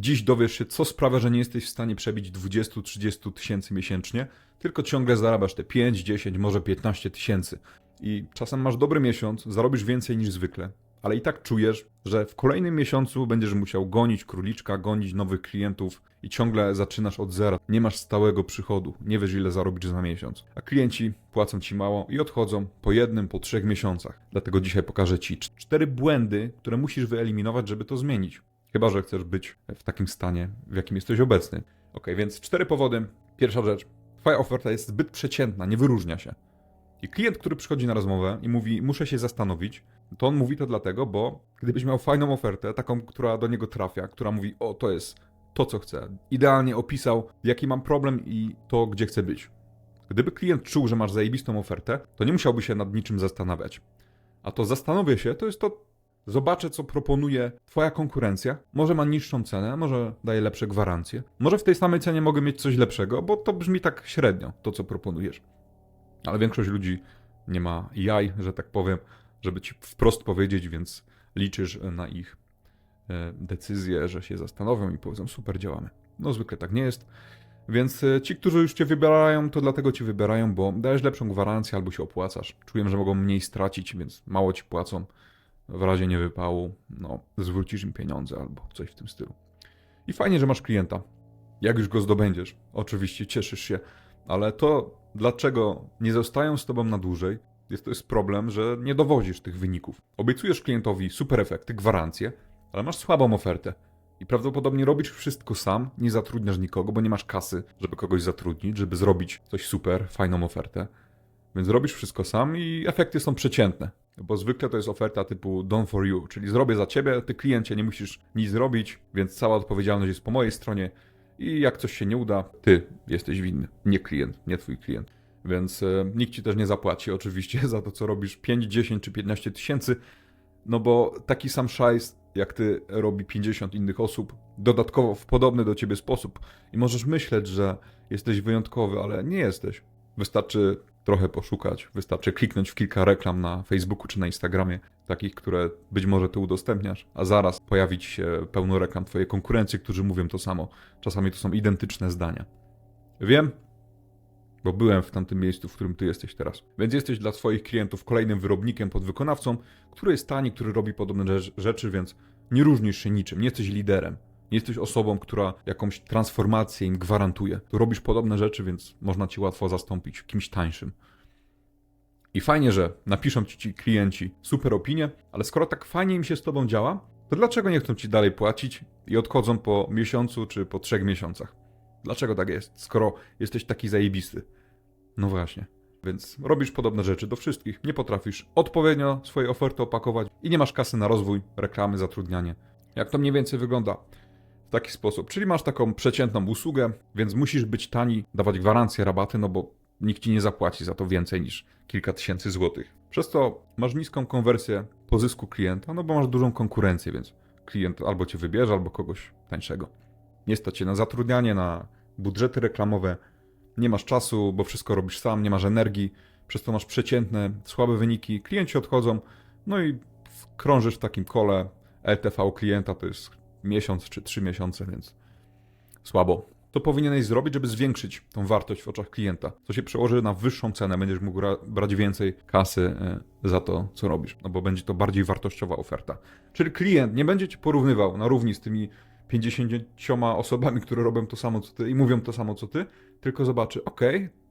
Dziś dowiesz się, co sprawia, że nie jesteś w stanie przebić 20-30 tysięcy miesięcznie, tylko ciągle zarabiasz te 5, 10, może 15 tysięcy. I czasem masz dobry miesiąc, zarobisz więcej niż zwykle, ale i tak czujesz, że w kolejnym miesiącu będziesz musiał gonić króliczka, gonić nowych klientów i ciągle zaczynasz od zera. Nie masz stałego przychodu, nie wiesz ile zarobisz za miesiąc. A klienci płacą ci mało i odchodzą po jednym, po trzech miesiącach. Dlatego dzisiaj pokażę ci cz- cztery błędy, które musisz wyeliminować, żeby to zmienić. Chyba, że chcesz być w takim stanie, w jakim jesteś obecny. Ok, więc cztery powody. Pierwsza rzecz. Twoja oferta jest zbyt przeciętna, nie wyróżnia się. I klient, który przychodzi na rozmowę i mówi, muszę się zastanowić, to on mówi to dlatego, bo gdybyś miał fajną ofertę, taką, która do niego trafia, która mówi, o, to jest to, co chcę. Idealnie opisał, jaki mam problem i to, gdzie chcę być. Gdyby klient czuł, że masz zajebistą ofertę, to nie musiałby się nad niczym zastanawiać. A to zastanowię się, to jest to, zobaczę, co proponuje Twoja konkurencja. Może ma niższą cenę, może daje lepsze gwarancje. Może w tej samej cenie mogę mieć coś lepszego, bo to brzmi tak średnio, to co proponujesz. Ale większość ludzi nie ma jaj, że tak powiem, żeby ci wprost powiedzieć, więc liczysz na ich e, decyzję, że się zastanowią i powiedzą: Super, działamy. No, zwykle tak nie jest. Więc e, ci, którzy już cię wybierają, to dlatego ci wybierają, bo dajesz lepszą gwarancję albo się opłacasz. Czują, że mogą mniej stracić, więc mało ci płacą. W razie niewypału, no, zwrócisz im pieniądze albo coś w tym stylu. I fajnie, że masz klienta. Jak już go zdobędziesz, oczywiście cieszysz się, ale to, dlaczego nie zostają z tobą na dłużej, jest to jest problem, że nie dowozisz tych wyników. Obiecujesz klientowi super efekty, gwarancje, ale masz słabą ofertę. I prawdopodobnie robisz wszystko sam, nie zatrudniasz nikogo, bo nie masz kasy, żeby kogoś zatrudnić, żeby zrobić coś super, fajną ofertę. Więc robisz wszystko sam i efekty są przeciętne. Bo zwykle to jest oferta typu done for you, czyli zrobię za ciebie, ty kliencie nie musisz nic zrobić, więc cała odpowiedzialność jest po mojej stronie i jak coś się nie uda, ty jesteś winny, nie klient, nie twój klient. Więc e, nikt ci też nie zapłaci oczywiście za to, co robisz 5, 10 czy 15 tysięcy, no bo taki sam szajs jak ty robi 50 innych osób, dodatkowo w podobny do ciebie sposób. I możesz myśleć, że jesteś wyjątkowy, ale nie jesteś. Wystarczy trochę poszukać, wystarczy kliknąć w kilka reklam na Facebooku czy na Instagramie, takich, które być może ty udostępniasz, a zaraz pojawi ci się pełno reklam twojej konkurencji, którzy mówią to samo. Czasami to są identyczne zdania. Wiem, bo byłem w tamtym miejscu, w którym ty jesteś teraz. Więc jesteś dla swoich klientów kolejnym wyrobnikiem, podwykonawcą, który jest tani, który robi podobne rzecz- rzeczy, więc nie różnisz się niczym, nie jesteś liderem. Nie jesteś osobą, która jakąś transformację im gwarantuje. Tu robisz podobne rzeczy, więc można ci łatwo zastąpić kimś tańszym. I fajnie, że napiszą ci, ci klienci super opinie, ale skoro tak fajnie im się z tobą działa, to dlaczego nie chcą ci dalej płacić i odchodzą po miesiącu czy po trzech miesiącach? Dlaczego tak jest, skoro jesteś taki zajebisty? No właśnie. Więc robisz podobne rzeczy do wszystkich. Nie potrafisz odpowiednio swojej oferty opakować i nie masz kasy na rozwój, reklamy, zatrudnianie. Jak to mniej więcej wygląda? W taki sposób. Czyli masz taką przeciętną usługę, więc musisz być tani, dawać gwarancje, rabaty, no bo nikt ci nie zapłaci za to więcej niż kilka tysięcy złotych. Przez to masz niską konwersję pozysku klienta, no bo masz dużą konkurencję, więc klient albo cię wybierze, albo kogoś tańszego. Nie stać cię na zatrudnianie, na budżety reklamowe, nie masz czasu, bo wszystko robisz sam, nie masz energii, przez to masz przeciętne, słabe wyniki, klienci odchodzą, no i krążysz w takim kole LTV klienta, to jest miesiąc czy trzy miesiące, więc słabo. To powinieneś zrobić, żeby zwiększyć tą wartość w oczach klienta. To się przełoży na wyższą cenę, będziesz mógł ra- brać więcej kasy e, za to, co robisz, no bo będzie to bardziej wartościowa oferta. Czyli klient nie będzie cię porównywał na równi z tymi 50 osobami, które robią to samo co ty i mówią to samo co ty, tylko zobaczy, ok,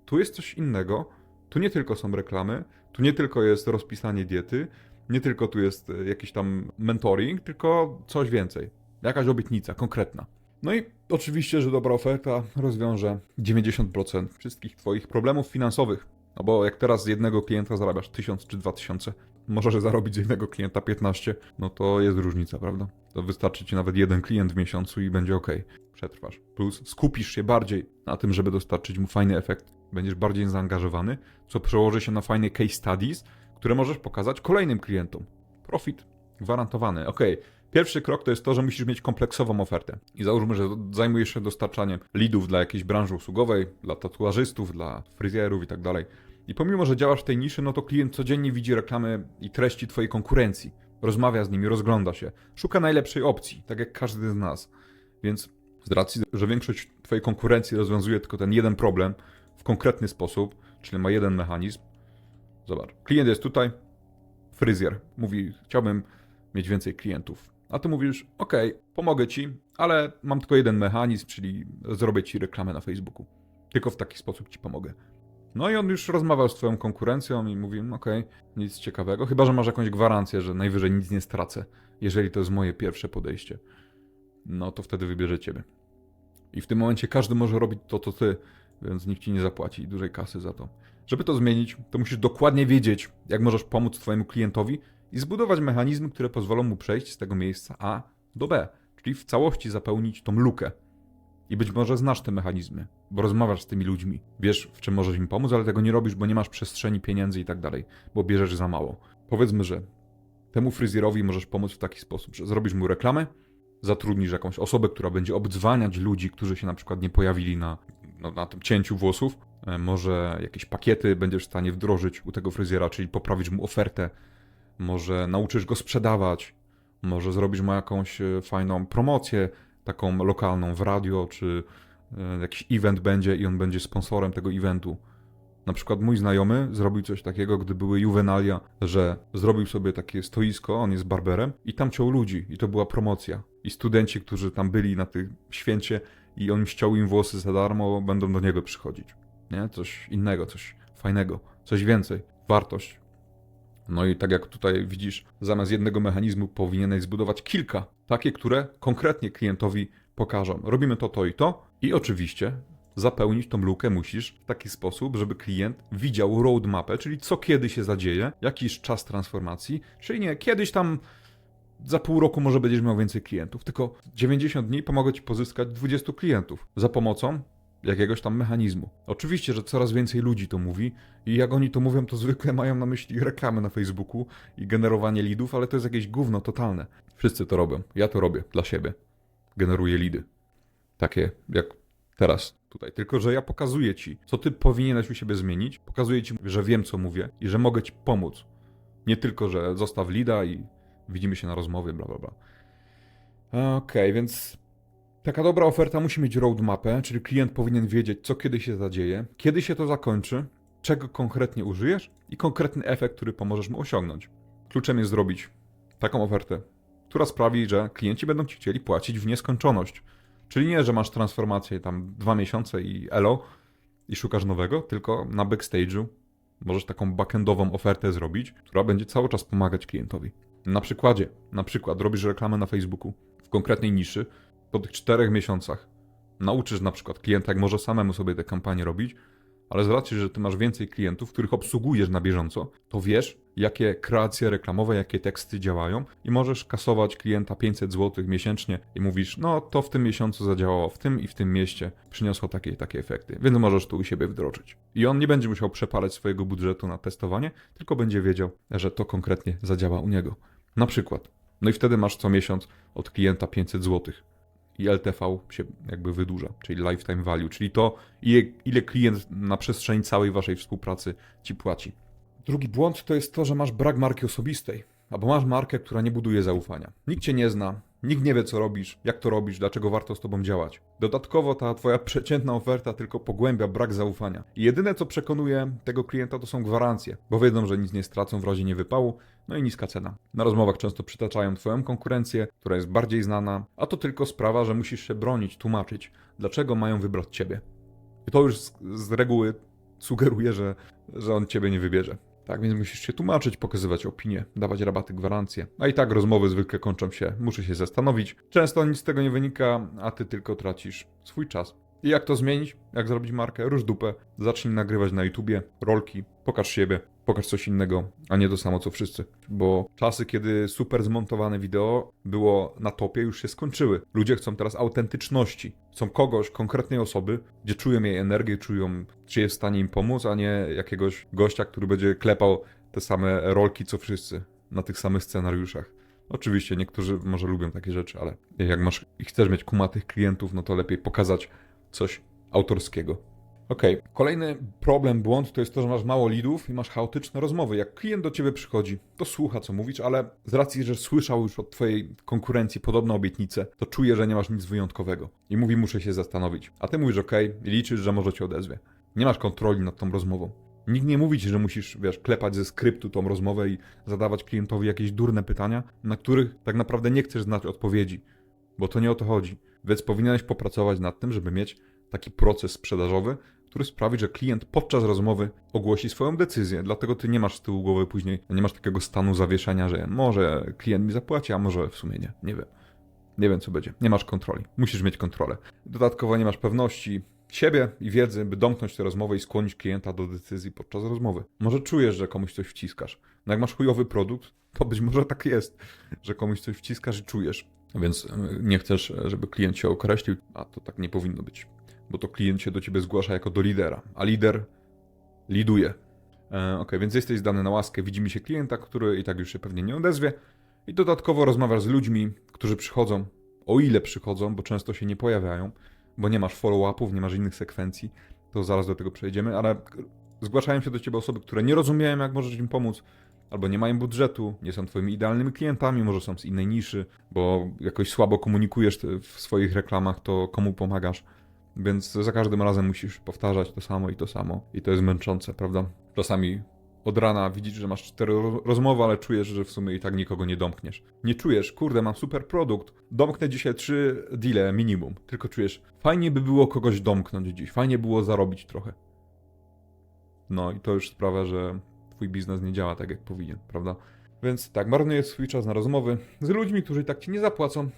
tu jest coś innego, tu nie tylko są reklamy, tu nie tylko jest rozpisanie diety, nie tylko tu jest e, jakiś tam mentoring, tylko coś więcej. Jakaś obietnica konkretna. No i oczywiście, że dobra oferta rozwiąże 90% wszystkich Twoich problemów finansowych. No bo jak teraz z jednego klienta zarabiasz 1000 czy 2000, możesz zarobić z jednego klienta 15, no to jest różnica, prawda? To wystarczy Ci nawet jeden klient w miesiącu i będzie ok. Przetrwasz. Plus skupisz się bardziej na tym, żeby dostarczyć mu fajny efekt. Będziesz bardziej zaangażowany, co przełoży się na fajne case studies, które możesz pokazać kolejnym klientom. Profit gwarantowany. Ok, pierwszy krok to jest to, że musisz mieć kompleksową ofertę. I załóżmy, że zajmujesz się dostarczaniem leadów dla jakiejś branży usługowej, dla tatuażystów, dla fryzjerów i tak dalej. I pomimo, że działasz w tej niszy, no to klient codziennie widzi reklamy i treści Twojej konkurencji. Rozmawia z nimi, rozgląda się, szuka najlepszej opcji, tak jak każdy z nas. Więc z racji, że większość twojej konkurencji rozwiązuje tylko ten jeden problem w konkretny sposób, czyli ma jeden mechanizm, zobacz, klient jest tutaj, fryzjer mówi, chciałbym mieć więcej klientów. A ty mówisz, ok, pomogę ci, ale mam tylko jeden mechanizm, czyli zrobię ci reklamę na Facebooku. Tylko w taki sposób ci pomogę. No i on już rozmawiał z twoją konkurencją i mówi, ok, nic ciekawego, chyba że masz jakąś gwarancję, że najwyżej nic nie stracę, jeżeli to jest moje pierwsze podejście. No to wtedy wybierze ciebie. I w tym momencie każdy może robić to, co ty, więc nikt ci nie zapłaci dużej kasy za to. Żeby to zmienić, to musisz dokładnie wiedzieć, jak możesz pomóc twojemu klientowi i zbudować mechanizmy, które pozwolą mu przejść z tego miejsca A do B, czyli w całości zapełnić tą lukę. I być może znasz te mechanizmy, bo rozmawiasz z tymi ludźmi, wiesz, w czym możesz im pomóc, ale tego nie robisz, bo nie masz przestrzeni, pieniędzy i tak dalej, bo bierzesz za mało. Powiedzmy, że temu fryzjerowi możesz pomóc w taki sposób, że zrobisz mu reklamę, zatrudnisz jakąś osobę, która będzie obdzwaniać ludzi, którzy się na przykład nie pojawili na, no, na tym cięciu włosów. E, Może jakieś pakiety będziesz w stanie wdrożyć u tego fryzjera, czyli poprawić mu ofertę. Może nauczysz go sprzedawać. Może zrobisz mu jakąś e, fajną promocję, taką lokalną w radio, czy e, jakiś event będzie i on będzie sponsorem tego eventu. Na przykład mój znajomy zrobił coś takiego, gdy były juwenalia, że zrobił sobie takie stoisko, on jest barberem i tam ciął ludzi i to była promocja. I studenci, którzy tam byli na tym święcie i on ściął im włosy za darmo, będą do niego przychodzić. Nie? Coś innego, coś fajnego, coś więcej. Wartość. No i tak jak tutaj widzisz, zamiast jednego mechanizmu powinieneś zbudować kilka, takie, które konkretnie klientowi pokażą. Robimy to, to i to i oczywiście zapełnić tą lukę musisz w taki sposób, żeby klient widział roadmapę, czyli co kiedy się zadzieje, jakiś czas transformacji, czyli nie, kiedyś tam za pół roku może będziesz miał więcej klientów, tylko 90 dni pomogę ci pozyskać 20 klientów za pomocą jakiegoś tam mechanizmu. Oczywiście, że coraz więcej ludzi to mówi i jak oni to mówią, to zwykle mają na myśli reklamy na Facebooku i generowanie lidów, ale to jest jakieś gówno totalne. Wszyscy to robią. Ja to robię dla siebie. Generuję lidy. Takie jak teraz tutaj. Tylko, że ja pokazuję ci, co ty powinieneś u siebie zmienić. Pokazuję ci, że wiem, co mówię i że mogę ci pomóc. Nie tylko, że zostaw lida i widzimy się na rozmowie, bla, bla, bla. Okej, więc taka dobra oferta musi mieć roadmapę, czyli klient powinien wiedzieć, co kiedy się zadzieje, kiedy się to zakończy, czego konkretnie użyjesz i konkretny efekt, który pomożesz mu osiągnąć. Kluczem jest zrobić taką ofertę, która sprawi, że klienci będą ci chcieli płacić w nieskończoność. Czyli nie, że masz transformację tam dwa miesiące i elo i szukasz nowego, tylko na backstage'u możesz taką backendową ofertę zrobić, która będzie cały czas pomagać klientowi. Na przykładzie, na przykład robisz reklamę na Facebooku w konkretnej niszy, po tych czterech miesiącach nauczysz na przykład klienta, jak może samemu sobie te kampanie robić, ale z racji, że ty masz więcej klientów, których obsługujesz na bieżąco, to wiesz, jakie kreacje reklamowe, jakie teksty działają i możesz kasować klienta 500 zł miesięcznie i mówisz, no to w tym miesiącu zadziałało w tym i w tym mieście, przyniosło takie i takie efekty, więc możesz tu u siebie wdrożyć. I on nie będzie musiał przepalać swojego budżetu na testowanie, tylko będzie wiedział, że to konkretnie zadziała u niego. Na przykład. No i wtedy masz co miesiąc od klienta 500 zł i LTV się jakby wydłuża, czyli lifetime value, czyli to, ile, ile klient na przestrzeni całej waszej współpracy ci płaci. Drugi błąd to jest to, że masz brak marki osobistej, albo masz markę, która nie buduje zaufania. Nikt cię nie zna, nikt nie wie, co robisz, jak to robisz, dlaczego warto z tobą działać. Dodatkowo ta twoja przeciętna oferta tylko pogłębia brak zaufania. I jedyne, co przekonuje tego klienta, to są gwarancje, bo wiedzą, że nic nie stracą w razie niewypału, no i niska cena. Na rozmowach często przytaczają twoją konkurencję, która jest bardziej znana, a to tylko sprawa, że musisz się bronić, tłumaczyć, dlaczego mają wybrać ciebie. I to już z, z reguły sugeruje, że, że on ciebie nie wybierze. Tak więc musisz się tłumaczyć, pokazywać opinie, dawać rabaty, gwarancje. A i tak rozmowy zwykle kończą się, muszę się zastanowić. Często nic z tego nie wynika, a ty tylko tracisz swój czas. I jak to zmienić? Jak zrobić markę? Rusz dupę, zacznij nagrywać na YouTubie, rolki, pokaż siebie, pokaż coś innego, a nie to samo co wszyscy. Bo czasy, kiedy super zmontowane wideo było na topie, już się skończyły. Ludzie chcą teraz autentyczności. Chcą kogoś, konkretnej osoby, gdzie czują jej energię, czują, czy jest w stanie im pomóc, a nie jakiegoś gościa, który będzie klepał te same rolki co wszyscy na tych samych scenariuszach. Oczywiście niektórzy może lubią takie rzeczy, ale jak masz i chcesz mieć kumatych klientów, no to lepiej pokazać coś autorskiego. Okej, kolejny problem, błąd to jest to, że masz mało lidów i masz chaotyczne rozmowy. Jak klient do ciebie przychodzi, to słucha, co mówisz, ale z racji, że słyszał już od twojej konkurencji podobne obietnice, to czuje, że nie masz nic wyjątkowego. I mówi, muszę się zastanowić. A ty mówisz, okej, i liczysz, że może cię odezwie. Nie masz kontroli nad tą rozmową. Nikt nie mówi ci, że musisz, wiesz, klepać ze skryptu tą rozmowę i zadawać klientowi jakieś durne pytania, na których tak naprawdę nie chcesz znać odpowiedzi, bo to nie o to chodzi. Więc powinieneś popracować nad tym, żeby mieć taki proces sprzedażowy, który sprawi, że klient podczas rozmowy ogłosi swoją decyzję. Dlatego ty nie masz z tyłu głowy później, nie masz takiego stanu zawieszenia, że może klient mi zapłaci, a może w sumie nie. Nie wiem. Nie wiem, co będzie. Nie masz kontroli. Musisz mieć kontrolę. Dodatkowo nie masz pewności siebie i wiedzy, by domknąć tę rozmowę i skłonić klienta do decyzji podczas rozmowy. Może czujesz, że komuś coś wciskasz. No jak masz chujowy produkt, to być może tak jest, że komuś coś wciskasz i czujesz. Więc y, nie chcesz, żeby klient się określił, a to tak nie powinno być. Bo to klient się do ciebie zgłasza jako do lidera, a lider liduje. E, ok, więc jesteś zdany na łaskę, widzi mi się klienta, który i tak już się pewnie nie odezwie. I dodatkowo rozmawiasz z ludźmi, którzy przychodzą, o ile przychodzą, bo często się nie pojawiają, bo nie masz follow-upów, nie masz innych sekwencji, to zaraz do tego przejdziemy, ale zgłaszają się do ciebie osoby, które nie rozumieją, jak możesz im pomóc, albo nie mają budżetu, nie są twoimi idealnymi klientami, może są z innej niszy, bo jakoś słabo komunikujesz w swoich reklamach, to komu pomagasz. Więc za każdym razem musisz powtarzać to samo i to samo. I to jest męczące, prawda? Czasami od rana widzisz, że masz cztery ro- rozmowy, ale czujesz, że w sumie i tak nikogo nie domkniesz. Nie czujesz, kurde, mam super produkt, domknę dzisiaj trzy deale minimum. Tylko czujesz, fajnie by było kogoś domknąć dziś, fajnie było zarobić trochę. No i to już sprawia, że twój biznes nie działa tak, jak powinien, prawda? Więc tak, marnujesz swój czas na rozmowy z ludźmi, którzy tak ci nie zapłacą.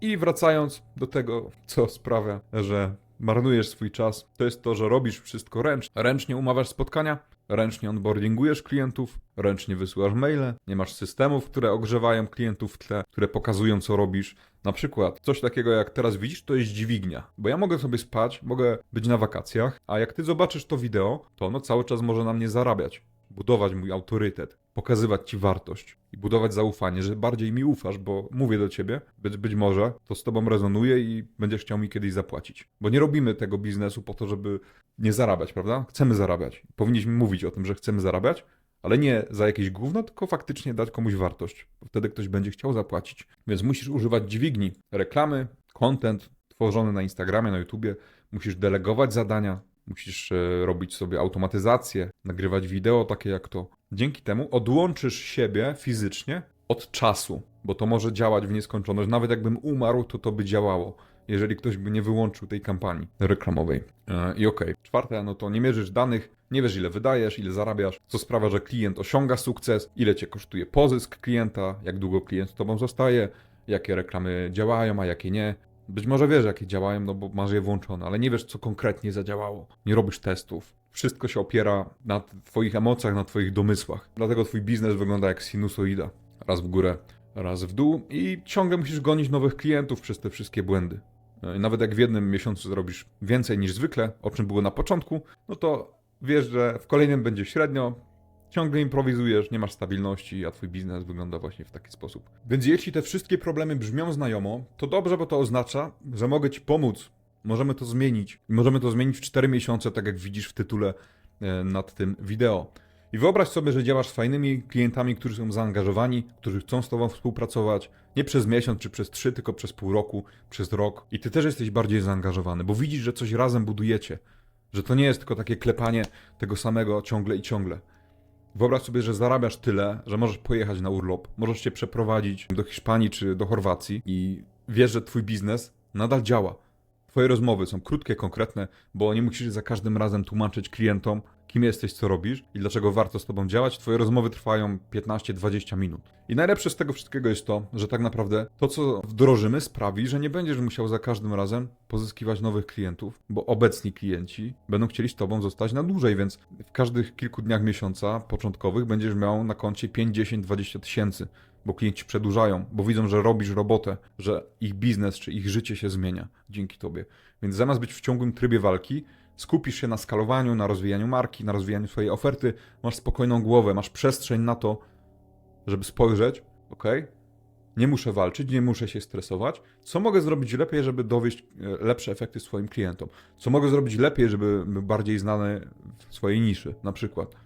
I wracając do tego, co sprawia, że marnujesz swój czas, to jest to, że robisz wszystko ręcznie. Ręcznie umawiasz spotkania, ręcznie onboardingujesz klientów, ręcznie wysyłasz maile, nie masz systemów, które ogrzewają klientów w tle, które pokazują, co robisz. Na przykład coś takiego, jak teraz widzisz, to jest dźwignia. Bo ja mogę sobie spać, mogę być na wakacjach, a jak ty zobaczysz to wideo, to ono cały czas może na mnie zarabiać. Budować mój autorytet, pokazywać ci wartość i budować zaufanie, że bardziej mi ufasz, bo mówię do ciebie, być, być może to z tobą rezonuje i będziesz chciał mi kiedyś zapłacić. Bo nie robimy tego biznesu po to, żeby nie zarabiać, prawda? Chcemy zarabiać. Powinniśmy mówić o tym, że chcemy zarabiać, ale nie za jakieś gówno, tylko faktycznie dać komuś wartość. Wtedy ktoś będzie chciał zapłacić. Więc musisz używać dźwigni, reklamy, content tworzony na Instagramie, na YouTubie. Musisz delegować zadania, musisz e, robić sobie automatyzację, nagrywać wideo takie jak to. Dzięki temu odłączysz siebie fizycznie od czasu, bo to może działać w nieskończoność. Nawet jakbym umarł, to to by działało, jeżeli ktoś by nie wyłączył tej kampanii reklamowej. E, I okej. Czwarte, no to nie mierzysz danych, nie wiesz ile wydajesz, ile zarabiasz, co sprawia, że klient osiąga sukces, ile cię kosztuje pozysk klienta, jak długo klient z tobą zostaje, jakie reklamy działają, a jakie nie. Być może wiesz, jakie działają, no bo masz je włączone, ale nie wiesz, co konkretnie zadziałało. Nie robisz testów. Wszystko się opiera na Twoich emocjach, na Twoich domysłach. Dlatego Twój biznes wygląda jak sinusoida. Raz w górę, raz w dół i ciągle musisz gonić nowych klientów przez te wszystkie błędy. No Nawet jak w jednym miesiącu zrobisz więcej niż zwykle, o czym było na początku, no to wiesz, że w kolejnym będzie średnio, ciągle improwizujesz, nie masz stabilności, a twój biznes wygląda właśnie w taki sposób. Więc jeśli te wszystkie problemy brzmią znajomo, to dobrze, bo to oznacza, że mogę ci pomóc. Możemy to zmienić. I możemy to zmienić w 4 miesiące, tak jak widzisz w tytule e, nad tym wideo. I wyobraź sobie, że działasz z fajnymi klientami, którzy są zaangażowani, którzy chcą z tobą współpracować nie przez miesiąc czy przez trzy, tylko przez pół roku, przez rok. I ty też jesteś bardziej zaangażowany, bo widzisz, że coś razem budujecie. Że to nie jest tylko takie klepanie tego samego ciągle i ciągle. Wyobraź sobie, że zarabiasz tyle, że możesz pojechać na urlop, możesz się przeprowadzić do Hiszpanii czy do Chorwacji i wiesz, że twój biznes nadal działa. Twoje rozmowy są krótkie, konkretne, bo nie musisz za każdym razem tłumaczyć klientom, kim jesteś, co robisz i dlaczego warto z tobą działać. Twoje rozmowy trwają 15-20 minut. I najlepsze z tego wszystkiego jest to, że tak naprawdę to, co wdrożymy, sprawi, że nie będziesz musiał za każdym razem pozyskiwać nowych klientów, bo obecni klienci będą chcieli z tobą zostać na dłużej, więc w każdych kilku dniach miesiąca początkowych będziesz miał na koncie 5, 10, 20 tysięcy bo klienci przedłużają, bo widzą, że robisz robotę, że ich biznes czy ich życie się zmienia dzięki tobie. Więc zamiast być w ciągłym trybie walki, skupisz się na skalowaniu, na rozwijaniu marki, na rozwijaniu swojej oferty, masz spokojną głowę, masz przestrzeń na to, żeby spojrzeć, ok? Nie muszę walczyć, nie muszę się stresować. Co mogę zrobić lepiej, żeby dowieść e, lepsze efekty swoim klientom? Co mogę zrobić lepiej, żeby był bardziej znany w swojej niszy, na przykład?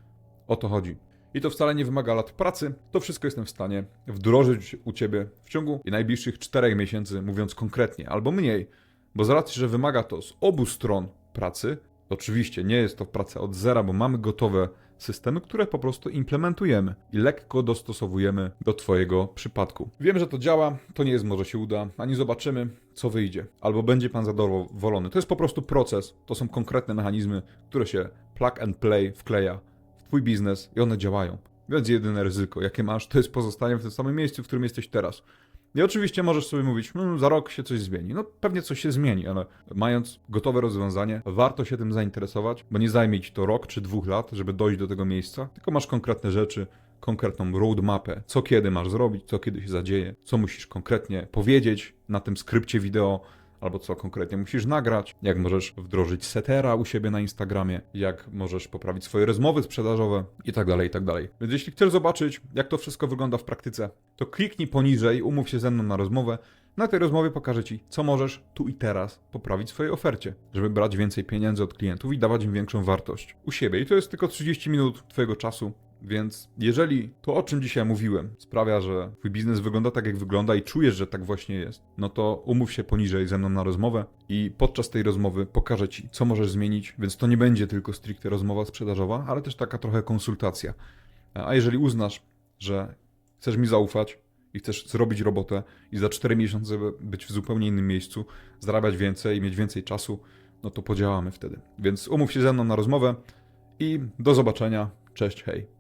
O to chodzi. I to wcale nie wymaga lat pracy. To wszystko jestem w stanie wdrożyć u Ciebie w ciągu najbliższych 4 miesięcy, mówiąc konkretnie, albo mniej. Bo z racji, że wymaga to z obu stron pracy, oczywiście nie jest to praca od zera, bo mamy gotowe systemy, które po prostu implementujemy i lekko dostosowujemy do Twojego przypadku. Wiem, że to działa, to nie jest może się uda, ani zobaczymy, co wyjdzie, albo będzie Pan zadowolony. To jest po prostu proces, to są konkretne mechanizmy, które się plug and play wkleja w Twój biznes i one działają. Więc jedyne ryzyko, jakie masz, to jest pozostanie w tym samym miejscu, w którym jesteś teraz. I oczywiście możesz sobie mówić, "Mm, za rok się coś zmieni. No pewnie coś się zmieni, ale mając gotowe rozwiązanie, warto się tym zainteresować, bo nie zajmie ci to rok czy dwóch lat, żeby dojść do tego miejsca, tylko masz konkretne rzeczy, konkretną roadmapę, co kiedy masz zrobić, co kiedy się zadzieje, co musisz konkretnie powiedzieć na tym skrypcie wideo, albo co konkretnie musisz nagrać, jak możesz wdrożyć setera u siebie na Instagramie, jak możesz poprawić swoje rozmowy sprzedażowe i tak dalej, i tak. Więc jeśli chcesz zobaczyć, jak to wszystko wygląda w praktyce, to kliknij poniżej, umów się ze mną na rozmowę. Na tej rozmowie pokażę Ci, co możesz tu i teraz poprawić w swojej ofercie, żeby brać więcej pieniędzy od klientów i dawać im większą wartość u siebie. I to jest tylko 30 minut Twojego czasu, więc jeżeli to, o czym dzisiaj mówiłem, sprawia, że Twój biznes wygląda tak, jak wygląda i czujesz, że tak właśnie jest, no to umów się poniżej ze mną na rozmowę i podczas tej rozmowy pokażę Ci, co możesz zmienić, więc to nie będzie tylko stricte rozmowa sprzedażowa, ale też taka trochę konsultacja. A jeżeli uznasz, że chcesz mi zaufać i chcesz zrobić robotę i za 4 miesiące być w zupełnie innym miejscu, zarabiać więcej i mieć więcej czasu, no to podziałamy wtedy. Więc umów się ze mną na rozmowę i do zobaczenia. Cześć, hej.